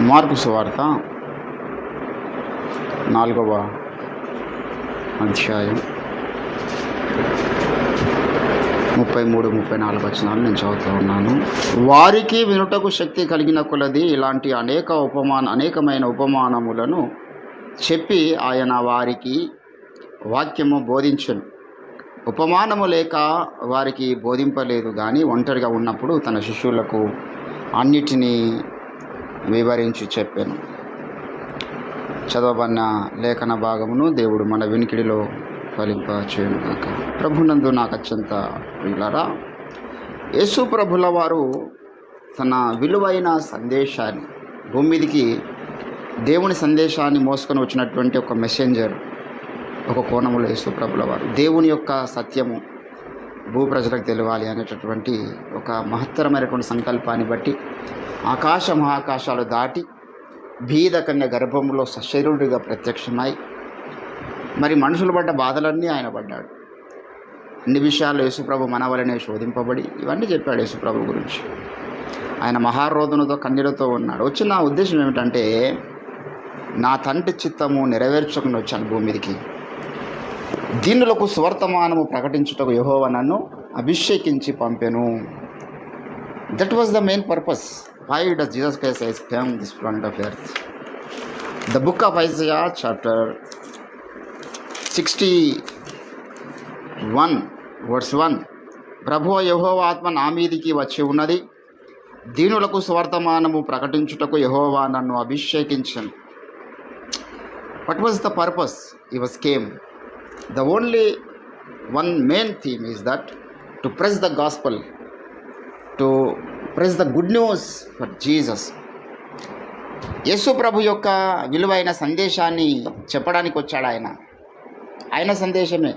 మార్పు సువార్త నాలుగవ అధ్యాయం ముప్పై మూడు ముప్పై నాలుగు వచనాలు నేను చదువుతూ ఉన్నాను. వారికి వినుటకు శక్తి కలిగిన కొలది ఇలాంటి అనేక ఉపమాన అనేకమైన ఉపమానములను చెప్పి ఆయన వారికి వాక్యము బోధించను. ఉపమానము లేక వారికి బోధింపలేదు కానీ ఒంటరిగా ఉన్నప్పుడు తన శిష్యులకు అన్నిటినీ వివరించి చెప్పాను. చదవబడిన లేఖన భాగమును దేవుడు మన వినికిడిలో ఫలింప చేయను కాక ప్రభునందు నాకు అత్యంత ప్రియులారా యేసు ప్రభుల వారు తన విలువైన సందేశాన్ని భూమిదికి దేవుని సందేశాన్ని మోసుకొని వచ్చినటువంటి ఒక మెసెంజర్ ఒక కోణములో యేసు ప్రభుల వారు. దేవుని యొక్క సత్యము భూ ప్రజలకు తెలియాలి అనేటటువంటి ఒక మహత్తరమైనటువంటి సంకల్పాన్ని బట్టి ఆకాశ మహాకాశాలు దాటి భీద కన్య గర్భంలో సశరీరుడిగా ప్రత్యక్షమై మరి మనుషులు పడ్డ బాధలన్నీ ఆయన పడ్డాడు. అన్ని విషయాల్లో యేసుప్రభు మనవలనే శోధింపబడి ఇవన్నీ చెప్పాడు యేసుప్రభు గురించి. ఆయన మహారోధనతో కన్నీలతో ఉన్నాడు. వచ్చిన నా ఉద్దేశం ఏమిటంటే నా తండ్రి చిత్తము నెరవేర్చుకుని వచ్చాను భూమిదికి దీనులకు స్వర్తమానము ప్రకటించుటకు యహోవ నన్ను అభిషేకించి పంపెను. That was the main purpose why does Jesus Christ is came this front of earth the book of Isaiah chapter sixty one words one ప్రభు యహోవ ఆత్మ నా మీదికి వచ్చి ఉన్నది. దీనులకు స్వర్తమానము ప్రకటించుటకు యహోవా నన్ను అభిషేకించను. What was the purpose he was came the only one main theme is that to press the gospel to press the good news for jesus. యేసు ప్రభు యొక్క విలువైన సందేశాన్ని చెప్పడానికి వచ్చాడు ఆయన. ఆయన సందేశమే.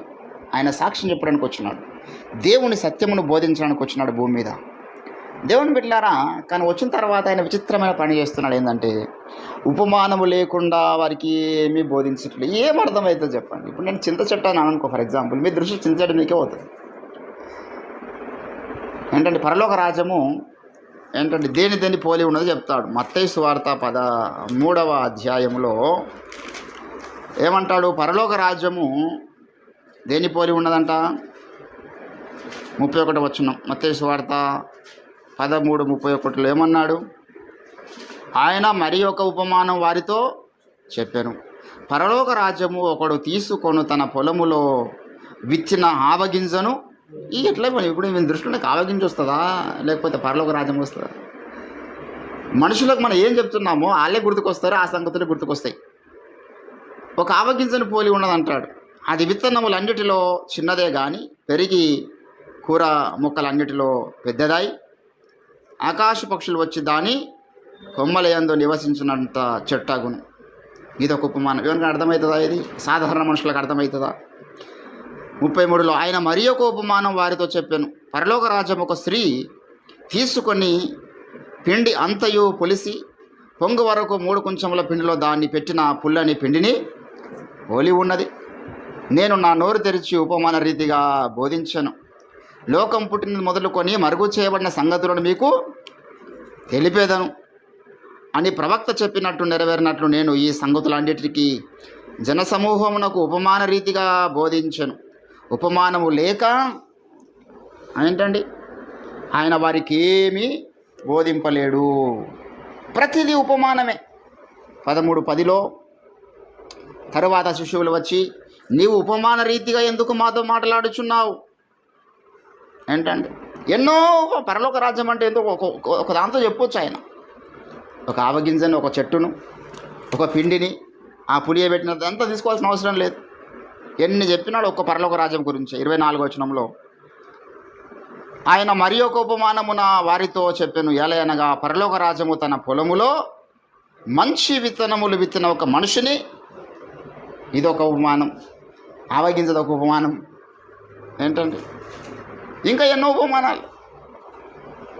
ఆయన సాక్ష్యం చెప్పడానికి వచ్చినాడు. దేవుని సత్యమును బోధించడానికి వచ్చినాడు భూమి మీద. దేవుని బిడ్డారా కానీ వచ్చిన తర్వాత ఆయన విచిత్రమైన పని చేస్తున్నాడు ఏంటంటే ఉపమానము లేకుండా వారికి ఏమీ బోధించట్లేదు. ఏం అర్థమవుతుందో చెప్పండి. ఇప్పుడు నేను చింత చెట్టు అని అనుకో ఫర్ ఎగ్జాంపుల్ మీ దృష్టి చింత చెట్టు మీకే అవుతుంది ఏంటంటే పరలోక రాజ్యము ఏంటంటే దేని దేని పోలి ఉన్నదో చెప్తాడు. మత్తయి సువార్త పద మూడవ అధ్యాయంలో ఏమంటాడు? పరలోక రాజ్యము దేని పోలి ఉన్నదంట? ముప్పై ఒకటి వచ్చిన మత్తయి సువార్త పదమూడు ముప్పై ఒకటిలో ఏమన్నాడు? ఆయన మరి ఒక ఉపమానం వారితో చెప్పాను. పరలోక రాజ్యము ఒకడు తీసుకొను తన పొలములో విచ్చిన ఆవగింజను ఈ ఎట్లా పని ఇప్పుడు మీ దృష్టిలో ఆవగింజ వస్తుందా? లేకపోతే పరలోక రాజ్యం వస్తుందా? మనుషులకు మనం ఏం చెప్తున్నామో వాళ్ళే గుర్తుకొస్తారు ఆ సంగతులు గుర్తుకొస్తాయి. ఒక ఆవగింజను పోలి ఉన్నదంటాడు. అది విత్తనములన్నిటిలో చిన్నదే కానీ పెరిగి కూర మొక్కలన్నిటిలో పెద్దదాయి. ఆకాశ పక్షులు వచ్చి దాని కొమ్మలయందు నివసించినంత చెట్టాగును. ఇది ఒక ఉపమానం. ఎవరికి అర్థమవుతుందా ఇది? సాధారణ మనుషులకు అర్థమవుతుందా? ముప్పై మూడులో ఆయన మరి ఒక ఉపమానం వారితో చెప్పాను. పరలోక రాజ్యం ఒక స్త్రీ తీసుకొని పిండి అంతయు పొలిసి పొంగు వరకు మూడు కొంచెముల పిండిలో దాన్ని పెట్టిన పుల్లని పిండిని పోలి ఉన్నది నేను నా నోరు తెరిచి ఉపమాన రీతిగా బోధించాను. లోకం పుట్టినది మొదలుకొని మరుగు చేయబడిన సంగతులను మీకు తెలిపేదను. అని ప్రవక్త చెప్పినట్టు నెరవేరినట్లు నేను ఈ సంగతులన్నిటికీ జనసమూహమునకు ఉపమాన రీతిగా బోధించను. ఉపమానము లేక ఏంటండి ఆయన వారికి ఏమీ బోధింపలేడు. ప్రతిదీ ఉపమానమే. పదమూడు పదిలో తరువాత శిశువులు వచ్చి నీవు ఉపమాన రీతిగా ఎందుకు మాతో మాట్లాడుచున్నావు? ఏంటండి ఎన్నో పరలోక రాజ్యం అంటే ఎందుకు ఒక ఒక- దాంతో చెప్పొచ్చు ఆయన. ఒక ఆవగింజని ఒక చెట్టును ఒక పిండిని ఆ పులియబెట్టినదంతా తీసుకోవాల్సిన అవసరం లేదు. ఎన్ని చెప్పినాడు ఒక్క పరలోక రాజ్యం గురించి. ఇరవై నాలుగో వచనంలో ఆయన మరి ఒక ఉపమానమున వారితో చెప్పాను. ఎలయనగా పరలోక రాజ్యము తన పొలములో మంచి విత్తనములు విత్తిన ఒక మనిషిని. ఇదొక ఉపమానం. ఆవగింజది ఉపమానం. ఏంటండి ఇంకా ఎన్నో ఉపమానాలు.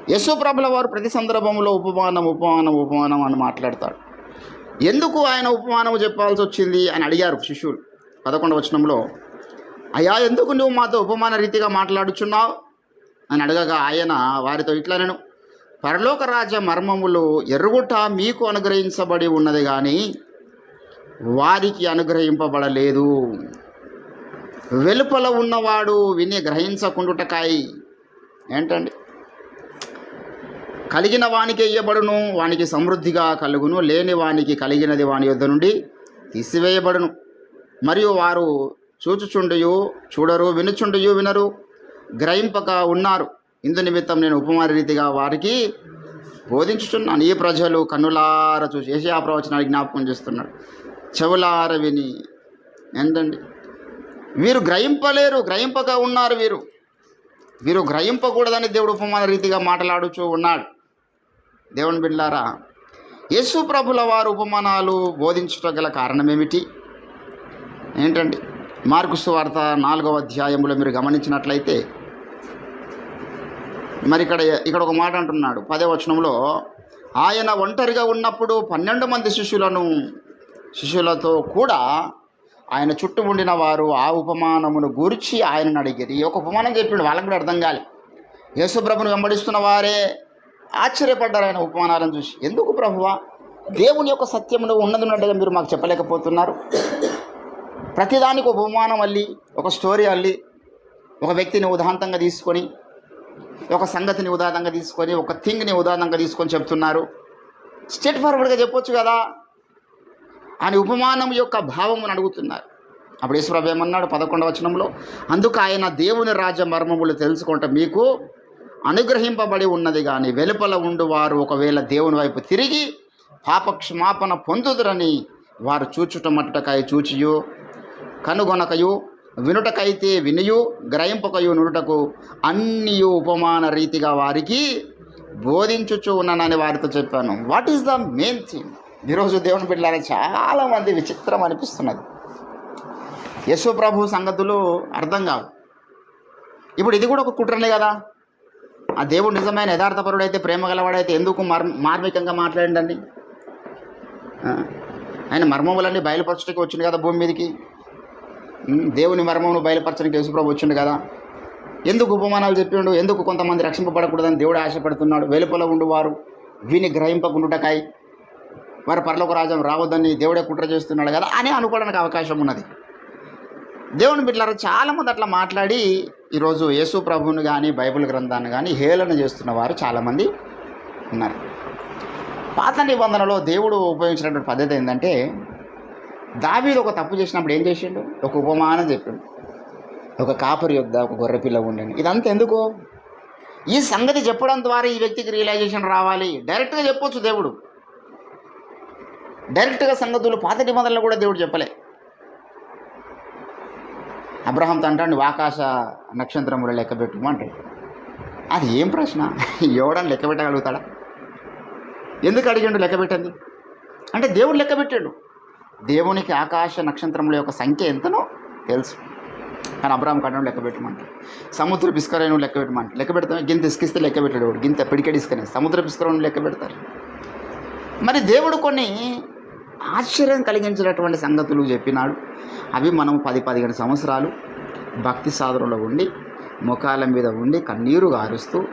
యశుప్రభుల వారు ప్రతి సందర్భంలో ఉపమానం ఉపమానం ఉపమానం అని మాట్లాడతాడు. ఎందుకు ఆయన ఉపమానం చెప్పాల్సి వచ్చింది అని అడిగారు శిష్యులు. పదకొండవ వచనంలో అయ్యా ఎందుకు నువ్వు మాతో ఉపమాన రీతిగా మాట్లాడుచున్నావు? అని అడగగా ఆయన వారితో ఇట్లా నేను పరలోక రాజ్య మర్మములు ఎరుగుట మీకు అనుగ్రహించబడి ఉన్నది కానీ వారికి అనుగ్రహింపబడలేదు. వెలుపల ఉన్నవాడు విని గ్రహించకుండుటకాయి. ఏంటండి? కలిగిన వానికి ఇయ్యబడును వానికి సమృద్ధిగా కలుగును. లేని వానికి కలిగినది వాని యొద్ద నుండి తీసివేయబడును. మరియు వారు చూచుచుండయు చూడరు వినుచుండయు వినరు గ్రహింపక ఉన్నారు. ఇందు నిమిత్తం నేను ఉపమాన రీతిగా వారికి బోధించుచున్నాను. ఈ ప్రజలు కన్నులార చూసి ఏషియా ప్రవచనాన్ని జ్ఞాపకం చేస్తున్నాడు చెవులార విని. ఏంటండి? వీరు గ్రహింపలేరు గ్రహింపక ఉన్నారు వీరు వీరు గ్రహింపకూడదని దేవుడు ఉపమాన రీతిగా మాట్లాడుచూ ఉన్నాడు. దేవుని బిడ్డారా యేసు ప్రభుల వారు ఉపమానాలు బోధించుట గల కారణం ఏమిటి ఏంటండి? మార్కు సువార్త నాలుగవ అధ్యాయంలో మీరు గమనించినట్లయితే మరి ఇక్కడ ఇక్కడ ఒక మాట అంటున్నాడు. పదే వచనంలో ఆయన ఒంటరిగా ఉన్నప్పుడు పన్నెండు మంది శిష్యులను శిష్యులతో కూడా ఆయన చుట్టూ ఉండిన వారు ఆ ఉపమానమును గూర్చి ఆయనను అడిగిరి ఒక ఉపమానం చెప్పిండు వాళ్ళకి కూడా అర్థం కాలే. యేసుప్రభును వెంబడిస్తున్న వారే ఆశ్చర్యపడ్డారు ఆయన ఉపమానాలను చూసి. ఎందుకు ప్రభువా? దేవుని యొక్క సత్యమును ఉన్నది ఉన్నట్టుగా మీరు మాకు చెప్పలేకపోతున్నారు. ప్రతిదానికి ఒక ఉపమానం అల్లి ఒక స్టోరీ అల్లి ఒక వ్యక్తిని ఉదాంతంగా తీసుకొని ఒక సంగతిని ఉదాహరణంగా తీసుకొని ఒక థింగ్ని ఉదాహరణంగా తీసుకొని చెప్తున్నారు. స్టేట్ ఫార్వర్డ్గా చెప్పొచ్చు కదా? అని ఉపమానం యొక్క భావమును అడుగుతున్నారు. అప్పుడు ఈశ్వరభు ఏమన్నాడు పదకొండవ వచనంలో? అందుకు ఆయన దేవుని రాజ్య మర్మములు తెలుసుకుంటే మీకు అనుగ్రహింపబడి ఉన్నది కానీ వెలుపల ఉండు వారు ఒకవేళ దేవుని వైపు తిరిగి పాపక్షమాపణ పొందుదురని వారు చూచుట మట్టుటకాయ చూచియు కనుగొనకయు వినుటకైతే వినియు గ్రహింపకయు నుడుటకు అన్ని ఉపమాన రీతిగా వారికి బోధించుచు ఉన్నానని వారితో చెప్పాను. What is the main thing ఈరోజు దేవుని బిడ్డలారా చాలామంది విచిత్రం అనిపిస్తున్నది. యశు ప్రభు సంగతులు అర్థం కావు. ఇప్పుడు ఇది కూడా ఒక కుట్రనే కదా? ఆ దేవుడు నిజమైన యథార్థపరుడైతే ప్రేమ గలవాడైతే ఎందుకు మర్ మార్మికంగా మాట్లాడండి ఆయన మర్మములన్నీ బయలుపరచడానికి వచ్చింది కదా భూమి మీదకి? దేవుని మర్మమును బయలుపరచడానికి యేసుప్రభు వచ్చిండు కదా? ఎందుకు ఉపమానాలు చెప్పిండు ఎందుకు కొంతమంది రక్షింపబడకూడదని దేవుడు ఆశపడుతున్నాడు? వెలుపల ఉండువారు విని గ్రహింపకుండుటకాయి వారి పరలోక రాజ్యం రావద్దని దేవుడే కుట్ర చేస్తున్నాడు కదా అని అనుకోవడానికి అవకాశం ఉన్నది. దేవుని బిడ్డలారా చాలామంది అట్లా మాట్లాడి ఈరోజు యేసు ప్రభువుని కానీ బైబిల్ గ్రంథాన్ని కానీ హేళన చేస్తున్న వారు చాలామంది ఉన్నారు. పాత నిబంధనలో దేవుడు ఉపయోగించినటువంటి పద్ధతి ఏంటంటే దావీదు ఒక తప్పు చేసినప్పుడు ఏం చేసిండు? ఒక ఉపమానం చెప్పిండు. ఒక కాపరి యొద్ద ఒక గొర్రె పిల్ల ఇదంతా ఎందుకు? ఈ సంగతి చెప్పడం ద్వారా ఈ వ్యక్తికి రియలైజేషన్ రావాలి. డైరెక్ట్గా చెప్పొచ్చు దేవుడు. డైరెక్ట్గా సంగతులు పాత నిబంధనలు కూడా దేవుడు చెప్పలే. అబ్రహాంతో అంటాడు ఆకాశ నక్షత్రములు లెక్క పెట్టుము అంటాడు అది ఏం ప్రశ్న? ఎవడని లెక్క పెట్టగలుగుతాడా? ఎందుకు అడిగిండు లెక్క పెట్టండి? అంటే దేవుడు లెక్క పెట్టాడు. దేవునికి ఆకాశ నక్షత్రముల యొక్క సంఖ్య ఎంతనో తెలుసు. కానీ అబ్రాహం కట్టడం లెక్క పెట్టమంట సముద్ర పిస్కరైన లెక్క పెట్టమంట లెక్క పెడతాం గింత ఇసుకిస్తే లెక్క పెట్టాడు వాడు. గింత పిడికెడు ఇసుకనే. సముద్ర పిస్కరైన లెక్క పెడతారు. మరి దేవుడు కొన్ని ఆశ్చర్యం కలిగించినటువంటి సంగతులు చెప్పినాడు. అవి మనం పది పదిహేను సంవత్సరాలు భక్తి సాధనలో ఉండి ముఖాల మీద ఉండి కన్నీరు గారుస్తూ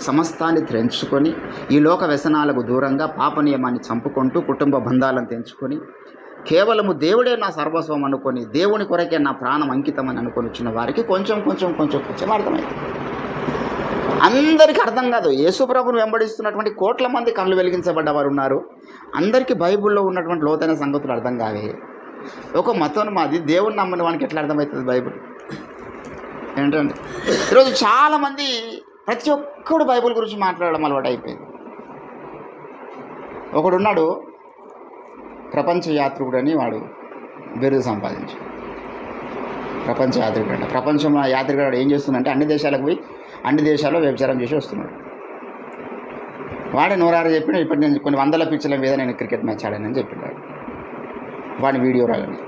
సమస్తాన్ని త్రెంచుకొని ఈ లోక వ్యసనాలకు దూరంగా పాప నియమాన్ని చంపుకుంటూ కుటుంబ బంధాలను తెంచుకొని కేవలము దేవుడే నా సర్వస్వం అనుకొని దేవుని కొరకే నా ప్రాణం అంకితం అని అనుకొని వచ్చిన వారికి కొంచెం కొంచెం కొంచెం కొంచెం అర్థమైంది. అందరికీ అర్థం కాదు. యేసుప్రభుని వెంబడిస్తున్నటువంటి కోట్ల మంది కళ్ళు వెలిగించబడ్డవారు ఉన్నారు. అందరికీ బైబిల్లో ఉన్నటువంటి లోతైన సంగతులు అర్థం కావే. ఒక మతం మాది దేవుని నమ్మని వానికి ఎట్లా అర్థమవుతుంది బైబిల్? ఏంటంటే ఈరోజు చాలామంది ప్రతి ఒక్కడు బైబిల్ గురించి మాట్లాడడం అలవాటు అయిపోయింది ఒకడున్నాడు ప్రపంచ యాత్రికుడు అని వాడు బిరుదు సంపాదించాడు. ప్రపంచ యాత్రికుడు అంట ప్రపంచంలో యాత్రికుడు ఏం చేస్తుందంటే అన్ని దేశాలకు పోయి అన్ని దేశాల్లో వ్యభిచారం చేసి వస్తున్నాడు. వాడే నూరారు చెప్పిన ఇప్పటి నేను కొన్ని వందల పిచ్చల మీద నేను క్రికెట్ మ్యాచ్ ఆడానని చెప్పినాడు. వాడి వీడియో రాలని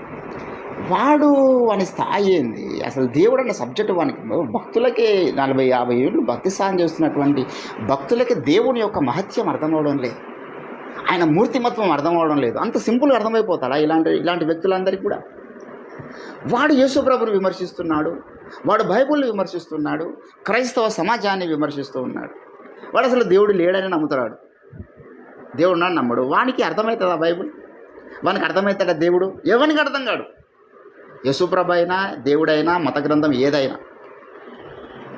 వాడు వాని స్థాయి ఏంది? అసలు దేవుడు అన్న సబ్జెక్ట్ వానికి భక్తులకి నలభై యాభై ఏళ్ళు భక్తి సాధన చేస్తున్నటువంటి భక్తులకి దేవుని యొక్క మహత్యం అర్థమవడం లేదు. ఆయన మూర్తిమత్వం అర్థం అవడం లేదు. అంత సింపుల్గా అర్థమైపోతాడా ఇలాంటి ఇలాంటి వ్యక్తులందరికీ కూడా? వాడు యేసుప్రభుని విమర్శిస్తున్నాడు వాడు బైబిల్ని విమర్శిస్తున్నాడు క్రైస్తవ సమాజాన్ని విమర్శిస్తూ ఉన్నాడు. వాడు అసలు దేవుడు లేడని నమ్ముతున్నాడు. దేవుడు నాడు నమ్మడు. వానికి అర్థమవుతుందా బైబుల్? వానికి అర్థమవుతాడా దేవుడు? ఎవరికి అర్థం కాడు? యశుప్రభ అయినా దేవుడైనా మత గ్రంథం ఏదైనా.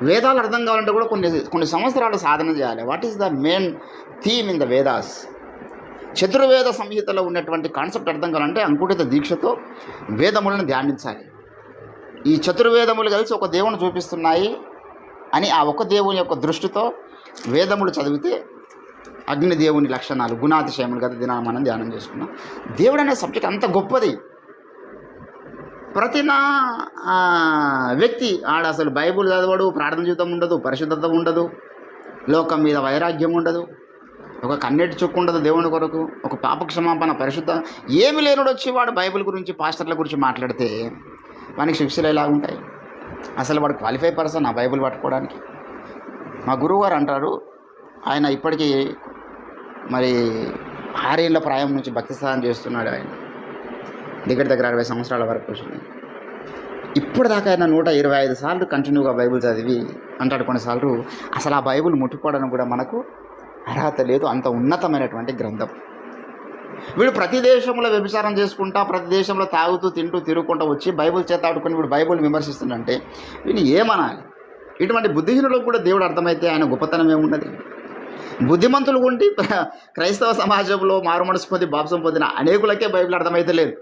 వేదాలు అర్థం కావాలంటే కూడా కొన్ని కొన్ని సంవత్సరాలు సాధన చేయాలి. What is the main theme in the Vedas చతుర్వేద సంహితలో ఉన్నటువంటి కాన్సెప్ట్ అర్థం కావాలంటే అంకుటిత దీక్షతో వేదములను ధ్యానించాలి. ఈ చతుర్వేదములు కలిసి ఒక దేవుని చూపిస్తున్నాయి అని ఆ ఒక దేవుని యొక్క దృష్టితో వేదములు చదివితే అగ్నిదేవుని లక్షణాలు గుణాతిశయములు గత దినాన్ని మనం ధ్యానం చేసుకున్నాం. దేవుడు అనే సబ్జెక్ట్ అంత గొప్పది. ప్రతి నా వ్యక్తి ఆడ అసలు బైబుల్ చదవడు ప్రార్థన జీవితం ఉండదు పరిశుద్ధత ఉండదు లోకం మీద వైరాగ్యం ఉండదు. ఒక కన్నెటి చుక్కు ఉండదు దేవుని కొరకు. ఒక పాప క్షమాపణ పరిశుద్ధ ఏమి లేనుడు వచ్చి వాడు బైబిల్ గురించి పాస్టర్ల గురించి మాట్లాడితే వానికి శిక్షలు ఎలా ఉంటాయి? అసలు వాడు క్వాలిఫై పర్సన్ ఆ బైబిల్ పట్టుకోవడానికి? మా గురువుగారు అంటారు ఆయన ఇప్పటికీ మరి ఆరేళ్ళ ప్రాయం నుంచి భక్తి సాధన చేస్తున్నాడు ఆయన. దగ్గర దగ్గర అరవై సంవత్సరాల వరకు వచ్చింది ఇప్పుడు దాకా ఆయన నూట ఇరవై ఐదు సార్లు కంటిన్యూగా బైబిల్ చదివి అంటాడు కొన్నిసార్లు అసలు ఆ బైబిల్ ముట్టుకోవడానికి కూడా మనకు అర్హత లేదు అంత ఉన్నతమైనటువంటి గ్రంథం. వీడు ప్రతి దేశంలో వ్యభిచారం చేసుకుంటా ప్రతి దేశంలో తాగుతూ తింటూ తిరుగుకుంటూ వచ్చి బైబిల్ చేత ఆడుకుని వీడు బైబిల్ విమర్శిస్తుందంటే వీడిని ఏమనాలి? ఇటువంటి బుద్ధిహీనులకు కూడా దేవుడు అర్థమైతే ఆయన గొప్పతనం ఏమున్నది బుద్ధిమంతులు ఉండి క్రైస్తవ సమాజంలో మారుమనసు పొంది బాప్సం పొందిన అనేకులకే బైబిల్ అర్థమైతే లేదు.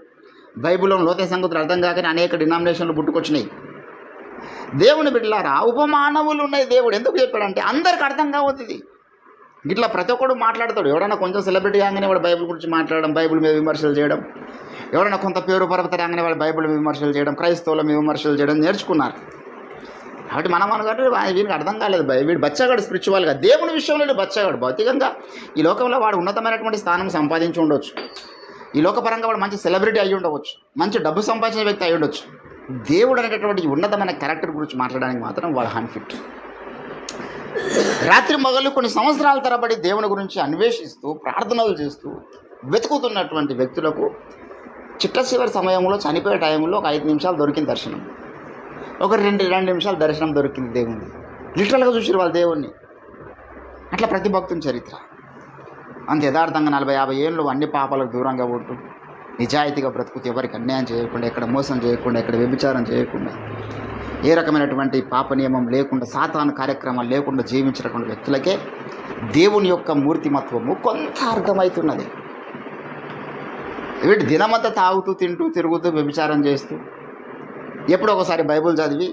బైబిల్లో లోతే సంగతులు అర్థం కాకనే అనేక డినామినేషన్లు పుట్టుకొచ్చినాయి. దేవుని బిడ్డలారా ఉపమానవులు ఉన్నాయి దేవుడు. ఎందుకు చెప్పాడంటే అందరికి అర్థం కావద్దు ఇది. ఇట్లా ప్రతి ఒక్కడు మాట్లాడతాడు. ఎవడైనా కొంచెం సెలబ్రిటీ కాగానే వాడు బైబిల్ గురించి మాట్లాడడం బైబిల్ మీద విమర్శలు చేయడం. ఎవరైనా కొంత పేరు పరపత రాగానే వాళ్ళు బైబిల్ విమర్శలు చేయడం క్రైస్తవుల మీద విమర్శలు చేయడం నేర్చుకున్నారు. కాబట్టి మనం అనుకుంటే వీనికి అర్థం కాలేదు భయ వీడు బచ్చగాడు స్పిరిచువల్గా దేవుని విషయంలో బచ్చగాడు. భౌతికంగా ఈ లోకంలో వాడు ఉన్నతమైనటువంటి స్థానం సంపాదించి ఉండొచ్చు. ఈ లోకపరంగా వాడు మంచి సెలబ్రిటీ అయి ఉండవచ్చు. మంచి డబ్బు సంపాదించిన వ్యక్తి అయి ఉండొచ్చు. దేవుడు అనేటటువంటి ఉన్నతమైన క్యారెక్టర్ గురించి మాట్లాడడానికి మాత్రం వాడు అన్ఫిట్ రాత్రి మొగలు కొన్ని సంవత్సరాల తరబడి దేవుని గురించి అన్వేషిస్తూ ప్రార్థనలు చేస్తూ వెతుకుతున్నటువంటి వ్యక్తులకు చిట్ట చివరి సమయంలో చనిపోయే టైంలో ఒక ఐదు నిమిషాలు దొరికింది దర్శనం. ఒక రెండు రెండు నిమిషాలు దర్శనం దొరికింది దేవుని. లిటరల్గా చూసారు వాళ్ళ దేవుణ్ణి. అట్లా ప్రతి భక్తుని చరిత్ర. అంత యథార్థంగా నలభై యాభై ఏళ్ళు అన్ని పాపాలకు దూరంగా ఉంటూ నిజాయితీగా బ్రతుకుతూ ఎవరికి అన్యాయం చేయకుండా ఎక్కడ మోసం చేయకుండా ఎక్కడ వ్యభిచారం చేయకుండా ఏ రకమైనటువంటి పాప నియమం లేకుండా సాతాను కార్యక్రమాలు లేకుండా జీవించినటువంటి వ్యక్తులకే దేవుని యొక్క మూర్తిమత్వము కొంత అర్థమవుతున్నది. వీటి దినమంతా తాగుతూ తింటూ తిరుగుతూ వ్యభిచారం చేస్తూ ఎప్పుడో ఒకసారి బైబుల్ చదివి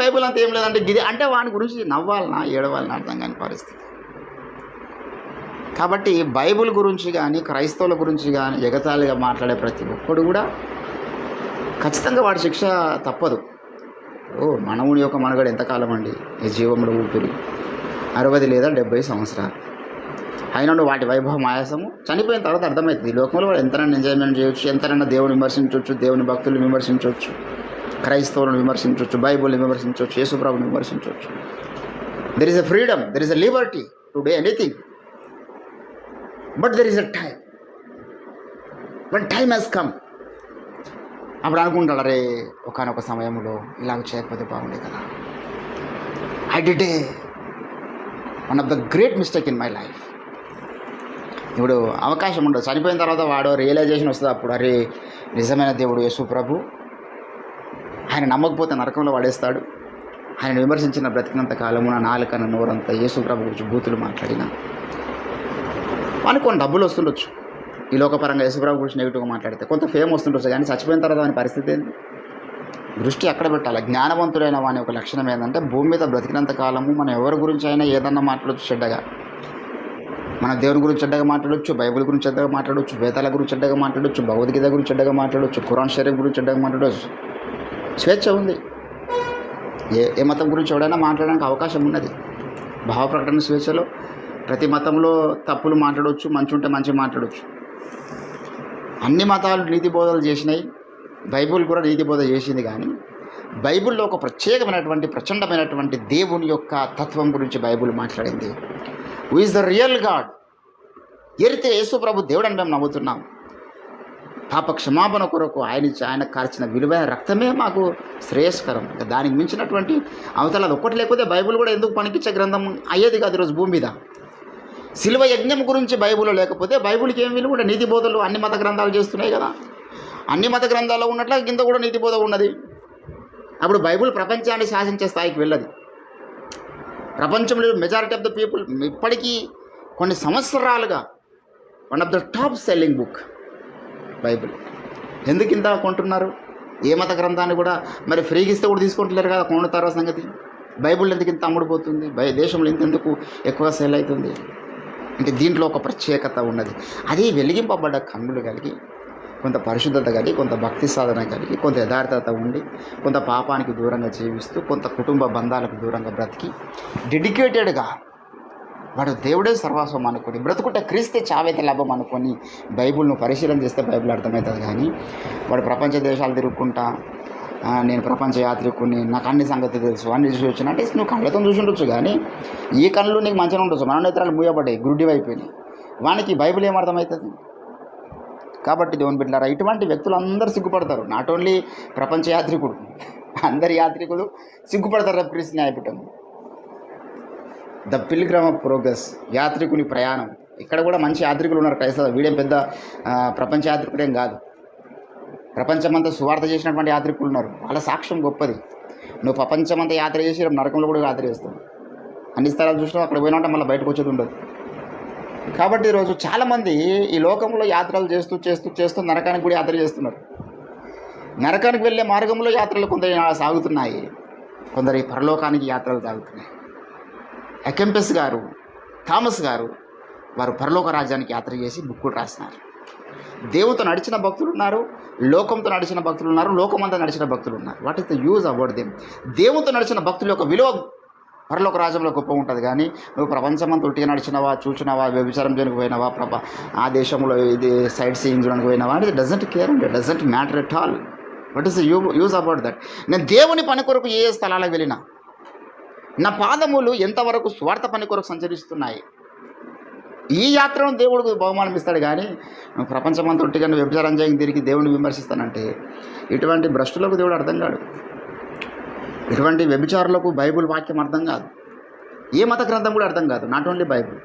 బైబుల్ అంతా ఏం లేదంటే గిది అంటే వాని గురించి నవ్వాలనా ఏడవాలనా అర్థం కాని పరిస్థితి. కాబట్టి బైబుల్ గురించి కానీ క్రైస్తవుల గురించి కానీ ఎగతాళిగా మాట్లాడే ప్రతి ఒక్కడు కూడా ఖచ్చితంగా వాడి శిక్ష తప్పదు. ఓ మనవుని యొక్క మనుగడ ఎంతకాలం అండి ఈ జీవంలో ఊపిరి. అరవై లేదా డెబ్బై సంవత్సరాలు. అయినా వాటి వైభవం ఆయాసము చనిపోయిన తర్వాత అర్థమవుతుంది. ఈ లోకంలో వాడు ఎంతనైనా ఎంజాయ్మెంట్ చేయొచ్చు ఎంతనైనా దేవుని విమర్శించవచ్చు దేవుని భక్తులను విమర్శించవచ్చు క్రైస్తవులను విమర్శించవచ్చు బైబుల్ని విమర్శించవచ్చు యేసుప్రభుని విమర్శించవచ్చు there is a freedom there is a liberty today anything but there is a time but time has come అప్పుడు అనుకుంటాడు అరే ఒకనొక సమయంలో ఇలాగ చేయకపోతే బాగుండే కదా. I did a one of the great mistake in my life ఇప్పుడు అవకాశం ఉండదు. చనిపోయిన తర్వాత వాడు రియలైజేషన్ వస్తుంది అప్పుడు. అరే నిజమైన దేవుడు యేసు ప్రభు. ఆయన నమ్మకపోతే నరకంలో పడేస్తాడు. ఆయన విమర్శించిన బ్రతికినంత కాలము నా నాలుక నోరంతా యేసు ప్రభు గురించి బూతులు మాట్లాడిన. వానికి కొన్ని డబ్బులు వస్తుండొచ్చు. ఈ లోకపరంగా యశుప్రభు గురించి నెగిటివ్గా మాట్లాడితే కొంత ఫేమ్ వస్తుంటుంది కానీ చచ్చిపోయిన తర్వాత దాని పరిస్థితి ఏంది? దృష్టి అక్కడ పెట్టాలి? జ్ఞానవంతుడైన వాని ఒక లక్షణం ఏంటంటే భూమి మీద బ్రతికినంత కాలము మనం ఎవరి గురించి అయినా ఏదన్నా మాట్లాడచ్చు చెడ్డగా. మన దేవుని గురించి చెడ్డగా మాట్లాడొచ్చు బైబిల్ గురించి చెడ్డగా మాట్లాడొచ్చు వేదాల గురించి చెడ్డగా మాట్లాడొచ్చు భగవద్గీత గురించి చెడ్డగా మాట్లాడొచ్చు ఖురాన్ షరీఫ్ గురించి చెడ్డగా మాట్లాడవచ్చు స్వేచ్ఛ ఉంది. ఏ ఏ మతం గురించి ఎవడైనా మాట్లాడడానికి అవకాశం ఉన్నది. భావ ప్రకటన స్వేచ్ఛలో ప్రతి మతంలో తప్పులు మాట్లాడవచ్చు మంచి ఉంటే మంచి మాట్లాడవచ్చు అన్ని మతాలు నీతి బోధలు చేసినాయి. బైబుల్ కూడా నీతి బోధ చేసింది కానీ బైబిల్లో ఒక ప్రత్యేకమైనటువంటి ప్రచండమైనటువంటి దేవుని యొక్క తత్వం గురించి బైబుల్ మాట్లాడింది. Who is the real god ఎరితే యేసు ప్రభు దేవుడు అని మేము నమ్ముతున్నాం. పాప క్షమాపణ కొరకు ఆయన ఆయన కార్చిన విలువైన రక్తమే మాకు శ్రేయస్కరం. దానికి మించినటువంటి అవతల అది ఒక్కటి లేకపోతే బైబిల్ కూడా ఎందుకు పనికిచ్చే గ్రంథం అయ్యేది కాదు ఈరోజు భూమి మీద. శిలువ యజ్ఞం గురించి బైబిల్లో లేకపోతే బైబుల్కి ఏం విలువ కూడా నీతి బోధలు అన్ని మత గ్రంథాలు చేస్తున్నాయి కదా. అన్ని మత గ్రంథాల్లో ఉన్నట్ల కింద కూడా నీతి బోధ ఉన్నది. అప్పుడు బైబిల్ ప్రపంచాన్ని శాసించే స్థాయికి వెళ్ళదు. ప్రపంచంలో మెజారిటీ ఆఫ్ ద పీపుల్ ఇప్పటికీ కొన్ని సంవత్సరాలుగా one of the top selling book Bible. ఎందుకు ఇంత కొంటున్నారు? ఏ మత గ్రంథాన్ని కూడా మరి ఫ్రీగా ఇస్తే కూడా తీసుకుంటలేరు కదా కొండుతారో సంగతి. బైబిల్ ఎందుకు ఇంత అమ్ముడుపోతుంది? బై దేశంలో ఇంతెందుకు ఎక్కువ సేల్ అవుతుంది? అంటే దీంట్లో ఒక ప్రత్యేకత ఉన్నది. అది వెలిగింపబడ్డ కన్నులు కలిగి కొంత పరిశుద్ధత కలిగి కొంత భక్తి సాధన కలిగి కొంత యథార్థత ఉండి కొంత పాపానికి దూరంగా జీవిస్తూ కొంత కుటుంబ బంధాలకు దూరంగా బ్రతికి డెడికేటెడ్గా వాడు దేవుడే సర్వస్వం అనుకొని బ్రతుకుంటే క్రీస్తే చావైతే లాభం అనుకొని బైబుల్ను పరిశీలన చేస్తే బైబిల్ అర్థమవుతుంది కానీ వాడు ప్రపంచ దేశాలు తిరుగుకుంటా నేను ప్రపంచ యాత్రికుని నాకు అన్ని సంగతి తెలుసు. అన్ని చూసి వచ్చిన అంటే నువ్వు కళ్ళతో చూసి ఉండొచ్చు కానీ ఈ కళ్ళు నీకు మంచిగా ఉండొచ్చు. మన నేత్రాలు మూయబడ్డాయి గుడ్డి అయిపోయినాయి. వానికి బైబిల్ ఏమర్థమవుతుంది? కాబట్టి దేవుని బిడ్డారా ఇటువంటి వ్యక్తులు అందరూ సిగ్గుపడతారు. నాట్ ఓన్లీ ప్రపంచ యాత్రికుడు అందరి యాత్రికులు సిగ్గుపడతారు రేపు క్రీస్తు న్యాయపీఠం. ద పిల్గ్రమ్ ఆఫ్ ప్రోగ్రెస్ యాత్రికుని ప్రయాణం. ఇక్కడ కూడా మంచి యాత్రికులు ఉన్నారు క్రైస్తవ వీడేం పెద్ద ప్రపంచ యాత్రికుడేం కాదు. ప్రపంచమంతా సువార్త చేసినటువంటి యాత్రికులు ఉన్నారు. వాళ్ళ సాక్ష్యం గొప్పది. నువ్వు ప్రపంచమంతా యాత్ర చేసి నరకంలో కూడా యాత్ర చేస్తావు. అన్ని స్థలాలు చూసినా అక్కడ పోయినా మళ్ళీ బయటకు వచ్చేది ఉండదు. కాబట్టి ఈరోజు చాలామంది ఈ లోకంలో యాత్రలు చేస్తూ చేస్తూ చేస్తూ నరకానికి కూడా యాత్ర చేస్తున్నారు. నరకానికి వెళ్ళే మార్గంలో యాత్రలు కొందరు సాగుతున్నాయి. కొందరు ఈ పరలోకానికి యాత్రలు సాగుతున్నాయి. ఎకెంపెస్ గారు థామస్ గారు వారు పరలోక రాజ్యానికి యాత్ర చేసి బుక్కులు రాసినారు. దేవుతో నడిచిన భక్తులు ఉన్నారు లోకంతో నడిచిన భక్తులు ఉన్నారు లోకమంతా నడిచిన భక్తులు ఉన్నారు. What is the use about them దేవుతో నడిచిన భక్తుల యొక్క విలువ పరలోక రాజ్యంలో గొప్ప ఉంటుంది కానీ నువ్వు ప్రపంచమంతా ఉట్టిగా నడిచినవా చూసినవా వ్యభిచారం చేయడానికి పోయినవా ప్రభ ఆ దేశంలో ఇది సైడ్ సీయింగ్ చూడడానికి పోయినవా అంటే doesn't care and doesn't matter at all what is you use about that నేను దేవుని పని కొరకు ఏ ఏ స్థలాలకు వెళ్ళినా నా పాదములు ఎంతవరకు స్వార్థ పని కొరకు సంచరిస్తున్నాయి ఈ యాత్రను దేవుడికి బహుమానం ఇస్తాడు కానీ నువ్వు ప్రపంచమంతా ఒట్టిగా నువ్వు వ్యభిచారం చేయని తిరిగి దేవుడిని విమర్శిస్తానంటే ఇటువంటి భ్రష్టులకు దేవుడు అర్థం కాడు. ఇటువంటి వ్యభిచారులకు బైబిల్ వాక్యం అర్థం కాదు. ఏ మత గ్రంథం కూడా అర్థం కాదు. Not only Bible.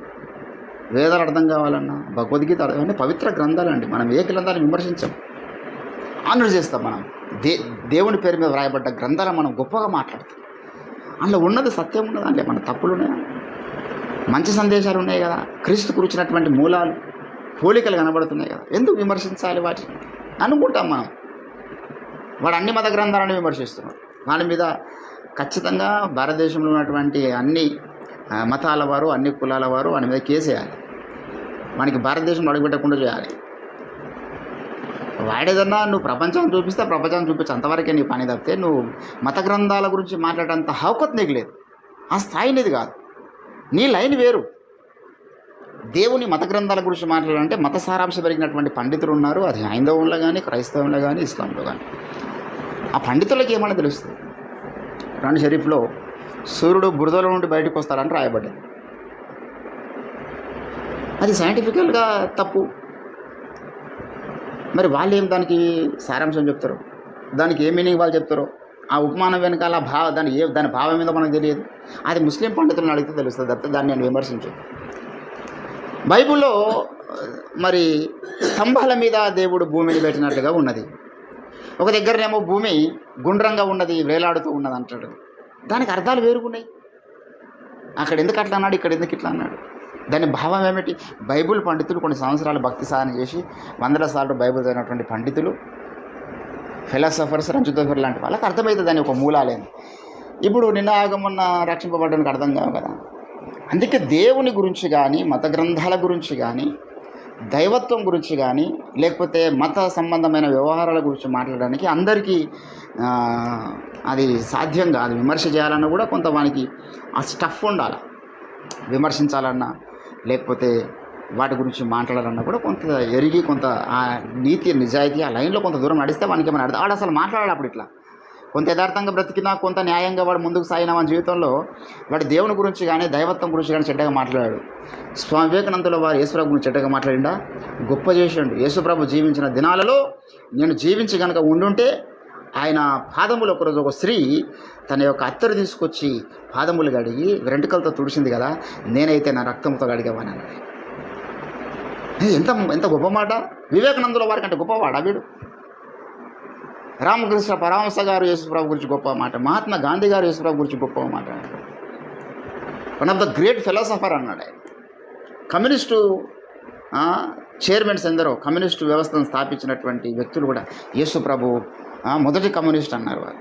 వేదాలు అర్థం కావాలన్నా భగవద్గీత అర్థం అంటే పవిత్ర గ్రంథాలండి. మనం ఏ గ్రంథాన్ని విమర్శించాం? ఆనర్ చేస్తాం మనం. దే దేవుని పేరు మీద వ్రాయబడ్డ గ్రంథాలను మనం గొప్పగా మాట్లాడతాం. అందులో ఉన్నది సత్యం ఉన్నది? అంటే మన తప్పులు ఉన్నాయా? మంచి సందేశాలు ఉన్నాయి కదా. క్రీస్తు కూర్చున్నటువంటి మూలాలు పోలికలు కనబడుతున్నాయి కదా. ఎందుకు విమర్శించాలి వాటిని? అనుకుంటాం మనం. వాడు అన్ని మత గ్రంథాలను విమర్శిస్తున్నాడు. వాళ్ళ మీద ఖచ్చితంగా భారతదేశంలో ఉన్నటువంటి అన్ని మతాల వారు అన్ని కులాల వారు వాని మీద కేసేయాలి మనకి భారతదేశంలో అడుగుపెట్టకుండా చేయాలి. వాడేదన్నా నువ్వు ప్రపంచం చూపిస్తే ప్రపంచం చూపించు. అంతవరకే నీ పని తప్పితే నువ్వు మత గ్రంథాల గురించి మాట్లాడేంత హౌకత్ నీకు లేదు. ఆ స్థాయి నీది కాదు. నీ లైన్ వేరు. దేవుని మత గ్రంథాల గురించి మాట్లాడాలంటే మత సారాంశం పెరిగినటువంటి పండితులు ఉన్నారు. అది హైందవంలో కానీ క్రైస్తవంలో కానీ ఇస్లాంలో కానీ ఆ పండితులకి ఏమన్నా తెలుస్తుంది? రాణి షరీఫ్లో సూర్యుడు బురదలో నుండి బయటకు వస్తాడని రాయబడ్డది. అది సైంటిఫికల్గా తప్పు. మరి వాళ్ళు ఏం దానికి సారాంశం చెప్తారు? దానికి ఏ మీనింగ్ వాళ్ళు చెప్తారో? ఆ ఉపమానం వెనకాల భావ దాని ఏ దాని భావం మీద మనకు తెలియదు. అది ముస్లిం పండితులను అడిగితే తెలుస్తుంది తప్పితే దాన్ని నేను విమర్శించు బైబిల్లో మరి స్తంభాల మీద దేవుడు భూమిని పెట్టినట్టుగా ఉన్నది. ఒక దగ్గరనేమో భూమి గుండ్రంగా ఉన్నది వేలాడుతూ ఉన్నది అంటాడు. దానికి అర్థాలు వేరుగున్నాయి. అక్కడ ఎందుకు అట్లా అన్నాడు ఇక్కడ ఎందుకు ఇట్లా అన్నాడు? దాని భావం ఏమిటి? బైబిల్ పండితులు కొన్ని సంవత్సరాలు భక్తి సాధన చేసి వందల సార్లు బైబిల్ చదివినటువంటి పండితులు ఫిలాసఫర్స్ రంజుతోఫర్ లాంటి వాళ్ళకి అర్థమవుతుంది దాని ఒక మూలాలేని ఇప్పుడు నిన్న ఆగమన్న రక్షింపబడడానికి అర్థం కావు కదా. అందుకే దేవుని గురించి కానీ మత గ్రంథాల గురించి కానీ దైవత్వం గురించి కానీ లేకపోతే మత సంబంధమైన వ్యవహారాల గురించి మాట్లాడడానికి అందరికీ అది సాధ్యం కాదు. విమర్శ చేయాలన్నా కూడా కొంత వానికి ఆ స్టఫ్ ఉండాలి. విమర్శించాలన్నా లేకపోతే వాటి గురించి మాట్లాడాలన్నా కూడా కొంత ఎరిగి కొంత ఆ నీతి నిజాయితీ ఆ లైన్లో కొంత దూరం నడిస్తే వానికి ఏమైనా వాడు అసలు మాట్లాడాలి అప్పుడు ఇట్లా. కొంత యథార్థంగా బ్రతికినా కొంత న్యాయంగా వాడు ముందుకు సాగిన మన జీవితంలో వాడు దేవుని గురించి కానీ దైవత్వం గురించి కానీ చెడ్డగా మాట్లాడాడు. స్వామి వివేకానందుల వారు యేసుప్రభు గురించి చెడ్డగా మాట్లాడిండా? గొప్ప చేసిండు. యేసుప్రభు జీవించిన దినాలలో నేను జీవించి కనుక ఉండుంటే ఆయన పాదములు ఒకరోజు ఒక స్త్రీ తన యొక్క అత్తరు తీసుకొచ్చి పాదములు కడిగి వెంట్రుకలతో తుడిచింది కదా నేనైతే నా రక్తంతో కడిగేవాను ఎంత ఎంత గొప్ప మాట వివేకానందుల వారి కంటే గొప్పవాడా వీడు? రామకృష్ణ పరమహంస గారు యేసుప్రభు గురించి గొప్ప మాట మహాత్మా గాంధీ గారు యేసుప్రభు గురించి గొప్ప మాట one of the great philosopher అన్నాడు ఆయన. కమ్యూనిస్టు చైర్మన్స్ ఎందరో కమ్యూనిస్టు వ్యవస్థను స్థాపించినటువంటి వ్యక్తులు కూడా యేసుప్రభు మొదటి కమ్యూనిస్ట్ అన్నారు వారు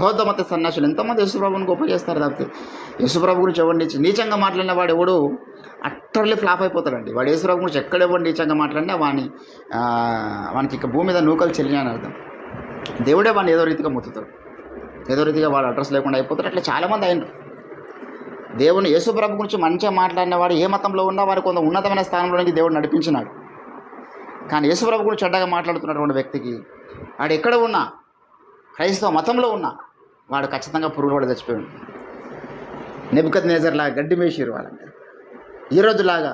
బౌద్ధ మత సన్యాసులు ఎంతమంది యేసుప్రభుని గొప్ప చేస్తారు తప్పితే యేసుప్రభు గురించి ఎవరు నీచంగా మాట్లాడిన వాడు ఎవడు? అట్టర్లీ ఫ్లాప్ అయిపోతాడండి. వాడు యేసుప్రభు గురించి ఎక్కడ ఎవరు నీచంగా మాట్లాడినా వాని వానికి ఇక భూమి మీద నూకలు చెల్లిన అర్థం. దేవుడే వాడిని ఏదో రీతిగా మొత్తుతాడు. ఏదో రీతిగా వాడు అడ్రస్ లేకుండా అయిపోతాడు. అట్లా చాలామంది అయినారు. దేవుని యేసుప్రభు గురించి మంచిగా మాట్లాడిన వాడు ఏ మతంలో ఉన్నా వారు కొంత ఉన్నతమైన స్థానంలోనికి దేవుడు నడిపించినాడు. కానీ యేసుప్రభు గురించి చెడ్డగా మాట్లాడుతున్నటువంటి వ్యక్తికి వాడు ఎక్కడ ఉన్నా క్రైస్తవ మతంలో ఉన్నా వాడు ఖచ్చితంగా పురుగులు పడి చచ్చిపోయాడు నెబ్కత్ నేజర్లా గడ్డి మేసిరు వాళ్ళంతా ఈ రోజులాగా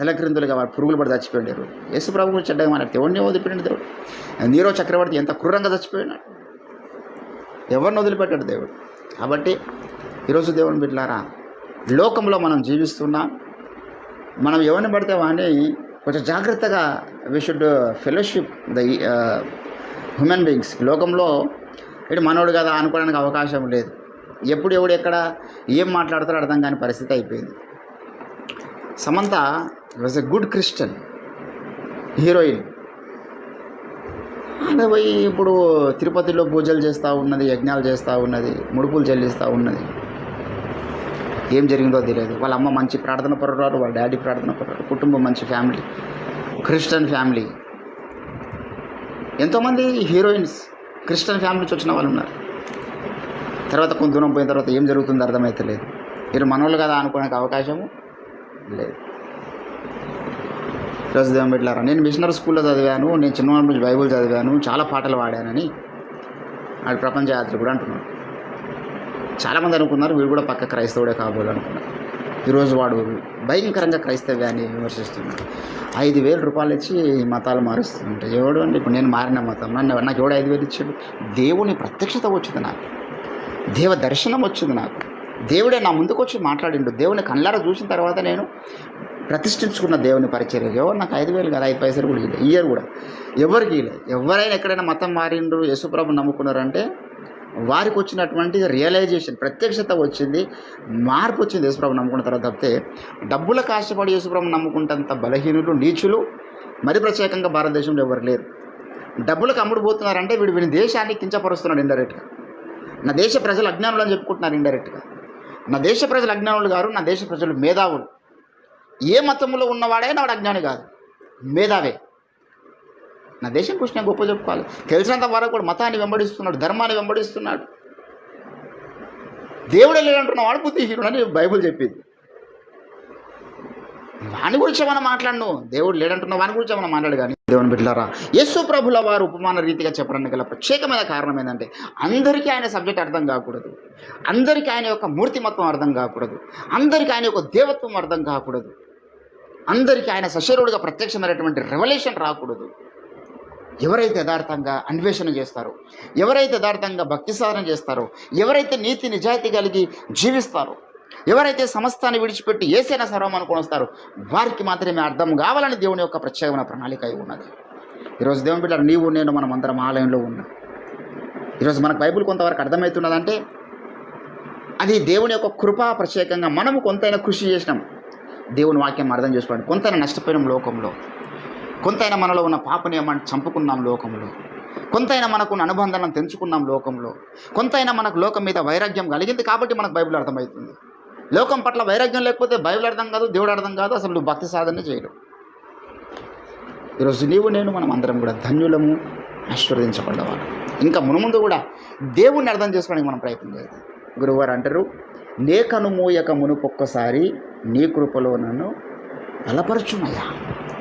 తలక్రిందులుగా వాడు పురుగులు పడి చచ్చిపోయాడు యేసు ప్రభువు గురించి చెడ్డగా మాట్లాడితే ఎవరిని వదిలిపెట్టాడు దేవుడు? నీరో చక్రవర్తి ఎంత క్రూరంగా చచ్చిపోయినాడు ఎవరిని వదిలిపెట్టాడు దేవుడు? కాబట్టి ఈరోజు దేవుని బిడ్డలారా లోకంలో మనం జీవిస్తున్నాం మనం ఎవరిని పడితే వాడిని కొంచెం జాగ్రత్తగా we should fellowship the human beings. లోకంలో ఇటు మనోడు కదా అనుకోవడానికి అవకాశం లేదు. ఎప్పుడు ఎవడు ఎక్కడ ఏం మాట్లాడతారో అర్థం కాని పరిస్థితి అయిపోయింది. Samantha was a good Christian heroine. అదే పోయి ఇప్పుడు తిరుపతిలో పూజలు చేస్తూ ఉన్నది యజ్ఞాలు చేస్తూ ఉన్నది ముడుపులు చెల్లిస్తూ ఉన్నది. ఏం జరిగిందో తెలియదు. వాళ్ళ అమ్మ మంచి ప్రార్థన పరురారు వాళ్ళ డాడీ ప్రార్థన పరురారు కుటుంబం మంచి ఫ్యామిలీ క్రిస్టియన్ ఫ్యామిలీ. ఎంతోమంది హీరోయిన్స్ క్రిస్టియన్ ఫ్యామిలీ నుంచి వచ్చిన వాళ్ళు ఉన్నారు. తర్వాత కొంత దూరం పోయిన తర్వాత ఏం జరుగుతుందో అర్థమైతలేదు మీరు మనోళ్ళు కదా అనుకోడానికి అవకాశము లేదు. ఈరోజు దేవం పెట్టారా నేను మిషనరీ స్కూల్లో చదివాను నేను చిన్నవాడి నుంచి బైబుల్ చదివాను చాలా పాటలు పాడానని ఆడు ప్రపంచ యాత్ర కూడా అంటున్నాడు చాలామంది అనుకున్నారు వీడు కూడా పక్క క్రైస్తవుడే కాబోలు అనుకున్నారు. ఈరోజు వాడు భయంకరంగా క్రైస్తవ్యాన్ని విమర్శిస్తున్నాడు. ఐదు వేల రూపాయలు ఇచ్చి మతాలు మారుస్తుంటే ఎవడు అంటే ఇప్పుడు నేను మారిన మతం నన్ను నాకు ఎవడు ఐదు వేలు ఇచ్చాడు? దేవుని ప్రత్యక్షత వచ్చింది నాకు. దేవ దర్శనం వచ్చింది నాకు. దేవుడే నా ముందుకు వచ్చి మాట్లాడిండు. దేవుని కళ్ళారా చూసిన తర్వాత నేను ప్రతిష్ఠించుకున్న దేవుని పరిచర్య. ఎవరు? నాకు ఐదు వేలు కదా ఐదు పైసలు కూడా గీలే ఇయర్ కూడా. ఎవరికి ఇయ్యలే? ఎవరైనా ఎక్కడైనా మతం మారిండ్రు యశుప్రభు నమ్ముకున్నారంటే వారికి వచ్చినటువంటి రియలైజేషన్ ప్రత్యక్షత వచ్చింది మార్పు వచ్చింది యేసుప్రభు నమ్ముకున్న తర్వాత తప్పితే డబ్బుల కాష్టపడి యేసుప్రభు నమ్ముకుంటంత బలహీనులు నీచులు మరి ప్రత్యేకంగా భారతదేశంలో ఎవరు లేరు. డబ్బులకు అమ్ముడుపోతున్నారంటే వీడు వీడి దేశాన్ని కించపరుస్తున్నాడు ఇండైరెక్ట్గా నా దేశ ప్రజలు అజ్ఞానులు అని చెప్పుకుంటున్నారు ఇండైరెక్ట్గా నా దేశ ప్రజలు అజ్ఞానులు గారు నా దేశ ప్రజలు మేధావులు. ఏ మతంలో ఉన్నవాడైనా వాడు అజ్ఞాని కాదు. మేధావే. నా దేశం కృష్ణ గొప్ప చెప్పుకోవాలి. తెలిసినంత వరకు కూడా మతాన్ని వెంబడిస్తున్నాడు ధర్మాన్ని వెంబడిస్తున్నాడు. దేవుడే లేదంటున్న వాడు బుద్ధిహీనుడు అని బైబుల్ చెప్పింది. వాని గురించి ఏమైనా మాట్లాడను? దేవుడు లేడంటున్న వాని గురించి మనం మాట్లాడు కానీ. దేవుని బిడ్డలారా యేసు ప్రభుల వారు ఉపమాన రీతిగా చెప్పడానికి గల ప్రత్యేకమైన కారణం ఏంటంటే అందరికీ ఆయన సబ్జెక్ట్ అర్థం కాకూడదు. అందరికీ ఆయన యొక్క మూర్తిమత్వం అర్థం కాకూడదు. అందరికీ ఆయన యొక్క దేవత్వం అర్థం కాకూడదు. అందరికీ ఆయన సశరుడుగా ప్రత్యక్షమైనటువంటి రెవల్యూషన్ రాకూడదు. ఎవరైతే యథార్థంగా అన్వేషణ చేస్తారో ఎవరైతే యథార్థంగా భక్తి సాధన చేస్తారో ఎవరైతే నీతి నిజాయితీ కలిగి జీవిస్తారో ఎవరైతే సమస్తాన్ని విడిచిపెట్టి ఏసైనా సర్వం అనుకొని వస్తారో వారికి మాత్రమే అర్థం కావాలని దేవుని యొక్క ప్రత్యేకమైన ప్రణాళిక అయి ఉన్నది. ఈరోజు దేవుని బిడ్డ నీవు నేను మనం అందరం ఆలయంలో ఉన్నాం. ఈరోజు మనకు బైబిల్ కొంతవరకు అర్థమవుతున్నదంటే అది దేవుని యొక్క కృప ప్రత్యేకంగా మనము కొంతైనా కృషి చేసినాం. దేవుని వాక్యం అర్థం చేసుకోండి. కొంతైనా నష్టపోయినాం లోకంలో. కొంతైనా మనలో ఉన్న పాప నియమాన్ని చంపుకున్నాం లోకంలో? కొంతైనా మనకు అనుబంధాలను తెంచుకున్నాం లోకంలో? కొంతైనా మనకు లోకం మీద వైరాగ్యం కలిగింది కాబట్టి మనకు బైబిల్ అర్థమవుతుంది. లోకం పట్ల వైరాగ్యం లేకపోతే బైబిల్ అర్థం కాదు దేవుడు అర్థం కాదు అసలు నువ్వు భక్తి సాధన చేయడు ఈరోజు నీవు నేను మనం అందరం కూడా ధన్యులము ఆశీర్వదించబడ్డవాళ్ళం. ఇంకా మునుముందు కూడా దేవుణ్ణి అర్థం చేసుకోవడానికి మనం ప్రయత్నం చేయాలి గురువారు అంటారు నే కనుమూయక మునుపొక్కసారి నీ కృపలో నన్ను బలపరచుమయ్యా.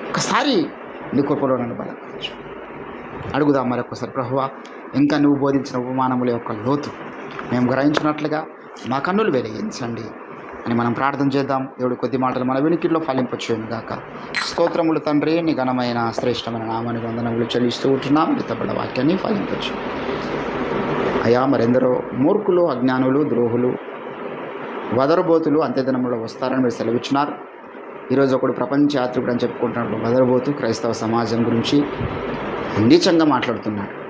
ఒకసారి నీ కృపలో నన్ను బలపరచు. అడుగుదాం మరొకసారి ప్రభువా ఇంకా నువ్వు బోధించిన ఉపమానముల యొక్క లోతు మేము గ్రహించినట్లుగా మా కన్నులు వెలిగించండి అని మనం ప్రార్థన చేద్దాం. దేవుడు కొద్ది మాటలు మన వినికిట్లో ఫలింపచేయను గాక స్తోత్రములు తండ్రి నీ ఘనమైన శ్రేష్టమైన నామాన్ని వందనములు చెల్లిస్తూ ఉంటున్నాం. ఇతబడ వాక్యాన్ని ఫలింపచ్చు. అయా మరెందరో మూర్ఖులు అజ్ఞానులు ద్రోహులు వదరబోతులు అంత్యదినములో వస్తారని మీరు సెలవిచ్చినారు. ఈరోజు ఒకడు ప్రపంచ యాత్రికుడు అని చెప్పుకుంటున్నాడు వదరబోతు క్రైస్తవ సమాజం గురించి నీచంగా మాట్లాడుతున్నాడు.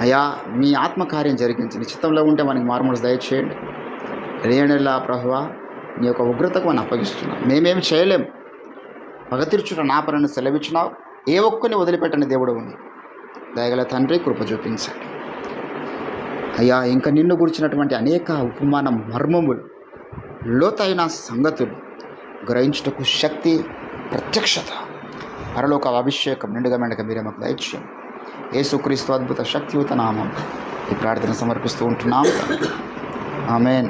అయ్యా మీ ఆత్మకార్యం జరిగించి. నిశ్చితంలో చిత్తంలో ఉంటే మనకి మార్మల్స్ దయచేయండి రేణులా ప్రభువ నీ యొక్క ఉగ్రతకు మనం అప్పగిస్తున్నాం. మేమేమి చేయలేం. పగతిర్చుట నా పనులను సెలవిచ్చినావు. ఏ ఒక్కరిని వదిలిపెట్టని దేవుడు ఉంది. దయగల తండ్రి కృప చూపించండి. అయ్యా ఇంకా నిన్ను గురించినటువంటి అనేక ఉపమాన మర్మములు లోతైన సంగతులు గ్రహించుటకు శక్తి ప్రత్యక్షత. పరలోక అభిషేకం నిండుగా మెండగా మీరే మాకు దయచేయం యేసుక్రీస్తు అద్భుత శక్తియుత నామం. ఈ ప్రార్థన సమర్పిస్తూ ఉంటున్నాం. ఆమెన్.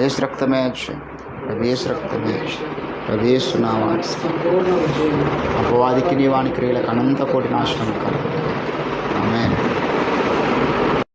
ఏసు రక్తమే జయం. ప్రభు యేసు రక్తమే జయం. ప్రభు యేసు నామానికి సంపూర్ణ విజయం అపవాదికి నీ వాని క్రియలకు అనంత కోటి నాశనం కలుగు